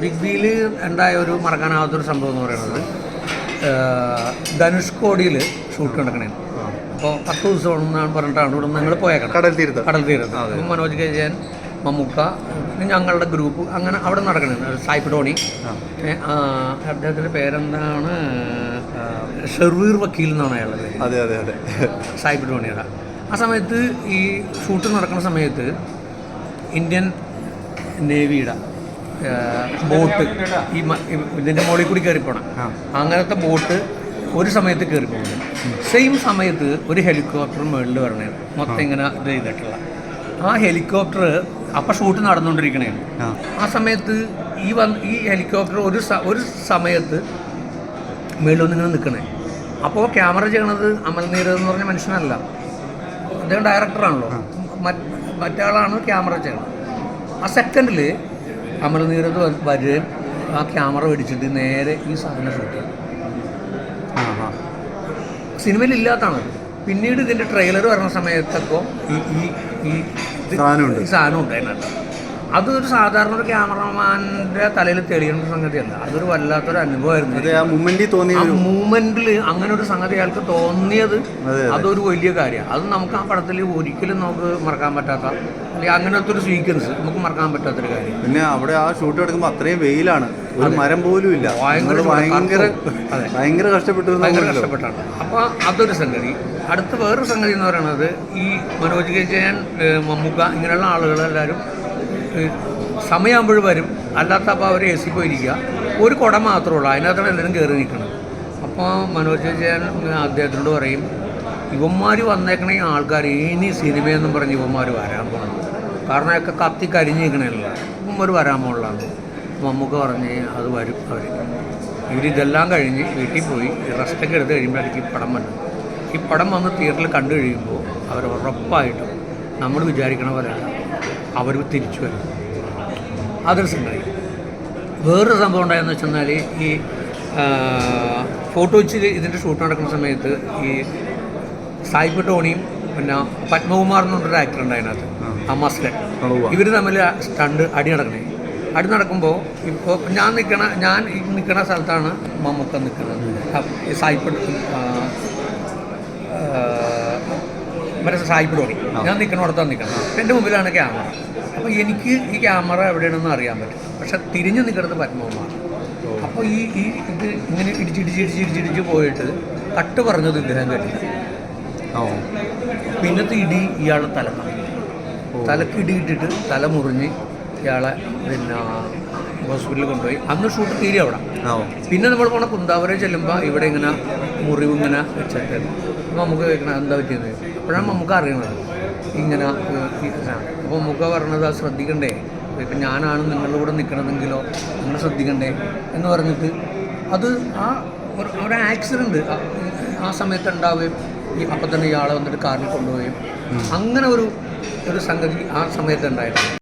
Big ബിയിൽ ഉണ്ടായ ഒരു മറക്കാനാവാത്തൊരു സംഭവം എന്ന് പറയുന്നത് ധനുഷ്കോടിയിൽ ഷൂട്ട് നടക്കണേ അപ്പോൾ പത്ത് ദിവസം എന്നാണ് പറഞ്ഞിട്ടാണ് ഇവിടെ ഞങ്ങൾ പോയേക്കണം. കടൽ തീരത്ത്. കടൽ തീരത്ത്. അപ്പം മനോജ് കെ ജയൻ മമ്മൂക്ക പിന്നെ ഞങ്ങളുടെ ഗ്രൂപ്പ് അങ്ങനെ അവിടെ നടക്കണേ സായിപ്പ് ടോണി. അദ്ദേഹത്തിന്റെ പേരെന്താണ്? ഷെർവീർ വക്കീൽ എന്നാണ് അയാളുടെ അതെ അതെ അതെ. സായിപ്പ് ടോണിയുടെ ആ സമയത്ത് ഈ ഷൂട്ട് നടക്കുന്ന സമയത്ത് ഇന്ത്യൻ നേവിയുടെ ബോട്ട് ഈ ഇതിന്റെ മുകളിൽ കൂടി കയറിപ്പോണം പോണം. അങ്ങനത്തെ ബോട്ട് ഒരു സമയത്ത് കയറി പോകുന്നത് സെയിം സമയത്ത് ഒരു ഹെലികോപ്റ്റർ മുകളിൽ വരണേ. മൊത്തം ഇങ്ങനെ ഇത് ചെയ്തിട്ടുള്ള. ആ ഹെലികോപ്റ്റർ അപ്പം ഷൂട്ട് നടന്നുകൊണ്ടിരിക്കണേ. ആ. സമയത്ത് ഈ വന്ന് ഈ ഹെലികോപ്റ്റർ ഒരു ഒരു സമയത്ത് മേളിൽ ഇങ്ങനെ നിൽക്കണേ അപ്പോൾ ക്യാമറ ചെയ്യണത് അമൽ നീരദ് എന്ന് പറഞ്ഞ മനുഷ്യനല്ല. അദ്ദേഹം ഡയറക്ടറാണല്ലോ മറ്റ് മറ്റാളാണ് ക്യാമറ ചെയ്യണത്. ആ സെക്കൻഡിൽ വ- വരികയും ആ ക്യാമറ പിടിച്ചിട്ട് നേരെ ഈ സാധനം ഷൂട്ട് ചെയ്യും. സിനിമയിൽ ഇല്ലാത്തതാണ് പിന്നീട് ഇതിന്റെ ട്രെയിലർ വരുന്ന സമയത്തൊക്കെ ഈ ഈ ഈ ഇത് സാധനമുണ്ട്. ഈ സാധനം ഉണ്ട് അതിനകത്ത് അതൊരു സാധാരണ ഒരു ക്യാമറമാന്റെ തലയിൽ തെളിയുന്ന സംഗതിയല്ല. അതൊരു വല്ലാത്തൊരു അനുഭവമായിരുന്നു. മൂവ്മെന്റിൽ മൊമെന്റിൽ അങ്ങനെ ഒരു സംഗതി അയാൾക്ക് തോന്നിയത് അതെ, അതൊരു വലിയ കാര്യമാണ്. അത് നമുക്ക് ആ പടത്തിൽ ഒരിക്കലും നമുക്ക് മറക്കാൻ പറ്റാത്ത അല്ലെങ്കിൽ അങ്ങനത്തെ ഒരു സീക്വൻസ് നമുക്ക് മറക്കാൻ പറ്റാത്തൊരു കാര്യം. പിന്നെ അവിടെ ആ ഷൂട്ട് എടുക്കുമ്പോൾ അത്രയും വെയിലാണ്. ഒരു മരം പോലും ഇല്ല. ഭയങ്കര ഭയങ്കര കഷ്ടപ്പെട്ടു ഭയങ്കര കഷ്ടപ്പെട്ടാണ്. അപ്പോൾ അതൊരു സംഗതി. അടുത്ത വേറൊരു സംഗതി എന്ന് പറയുന്നത് ഈ മനോജ് കെ ജയൻ മമ്മുക്ക ഇങ്ങനെയുള്ള ആളുകളെല്ലാവരും സമയമാകുമ്പോൾ വരും. അല്ലാത്തപ്പോൾ അവർ എ സി പോയിരിക്കുക. ഒരു കുട മാത്രമേ ഉള്ളൂ. അതിനകത്താണ് എല്ലാവരും കയറി നിൽക്കുന്നത്. അപ്പോൾ മനോജ് ജയൻ അദ്ദേഹത്തിനോട് പറയും ഇവന്മാർ വന്നേക്കണ ആൾക്കാർ ഇനി സിനിമയെന്നും പറഞ്ഞ് ഇവന്മാർ വരാൻ പോകണം കാരണം ഒക്കെ കത്തി കരിഞ്ഞ് നിൽക്കണമല്ല ഇവന്മാർ വരാൻ പോകുള്ളതാണ് മമ്മൂക്ക പറഞ്ഞ് അത് വരും അവർ ഇവരിതെല്ലാം കഴിഞ്ഞ് വീട്ടിൽ പോയി റെസ്റ്റൊക്കെ എടുത്ത് കഴിയുമ്പോഴേക്കും ഈ പടം വന്നു ഈ പടം വന്ന് തിയേറ്ററിൽ കണ്ടു കഴിയുമ്പോൾ അവർ ഉറപ്പായിട്ടും നമ്മൾ വിചാരിക്കണ പോലെയല്ല അവർ തിരിച്ചു വരും. അതൊരു സംഗതി വേറൊരു സംഭവം ഉണ്ടായെന്ന് വെച്ചെന്നാൽ ഈ ഫോട്ടോ വെച്ച് ഇതിന്റെ ഷൂട്ട് നടക്കുന്ന സമയത്ത് ഈ സായിപ്പ് ടോണിയും പിന്നെ പത്മകുമാർ എന്ന് പറഞ്ഞൊരു ആക്ടർ ഉണ്ട് അതിനകത്ത് ആ മസ്ലൻ ഇവർ തമ്മിൽ സ്റ്റണ്ട് അടി നടക്കണേ. അടി നടക്കുമ്പോൾ ഇപ്പോൾ ഞാൻ നിൽക്കണ ഞാൻ നിൽക്കണ സ്ഥലത്താണ് മമ്മൂക്ക നിൽക്കുന്നത് ഈ സായിപ്പ് മറ്റേ സായിപ്പ് ടോണി ഞാൻ നിൽക്കണോടത്താണ് നിൽക്കണം എന്റെ മുമ്പിലാണ് ക്യാമറ. അപ്പോൾ എനിക്ക് ഈ ക്യാമറ എവിടെയാണെന്ന് അറിയാൻ പറ്റും. പക്ഷെ തിരിഞ്ഞു നിൽക്കുന്നത് പത്മകുമാർ. അപ്പോൾ ഈ ഈ ഇത് ഇങ്ങനെ ഇടിച്ചിടിച്ച് ഇടിച്ച് ഇടിച്ചിടിച്ച് പോയിട്ട് കട്ട് പറഞ്ഞത് ഇദ്ദേഹം കേട്ടില്ല പിന്നത്തെ ഇടി ഇയാളെ തലക്കാണ് തലക്ക് ഇടി ഇട്ടിട്ട് തല മുറിഞ്ഞ് ഇയാളെ പിന്നെ ഹോസ്പിറ്റലിൽ കൊണ്ടുപോയി. അന്ന് ഷൂട്ട് തീരെ അവിടെ. പിന്നെ നമ്മൾ പോണ കുന്താവരെ ചെല്ലുമ്പോൾ ഇവിടെ ഇങ്ങനെ മുറിവ് ഇങ്ങനെ വെച്ചിട്ട് നമുക്ക് എന്താ പറ്റിയത്? അപ്പോഴാണ് നമുക്ക് അറിയണത്. ഇങ്ങനെ അപ്പോൾ നമുക്ക് പറഞ്ഞത് അത് ശ്രദ്ധിക്കണ്ടേ? ഇപ്പം ഞാനാണ് നിങ്ങളുടെ കൂടെ നിൽക്കണമെങ്കിലോ നിങ്ങൾ ശ്രദ്ധിക്കണ്ടേ? എന്ന് പറഞ്ഞിട്ട് അത് ആ ഒരു ഒരു ആക്സിഡന്റ് ആ സമയത്ത് ഉണ്ടാവുകയും ഈ അപ്പം തന്നെ ഇയാളെ വന്നിട്ട് കാറിൽ കൊണ്ടുപോവുകയും അങ്ങനെ ഒരു ഒരു സംഗതി ആ സമയത്ത് ഉണ്ടായിരുന്നു.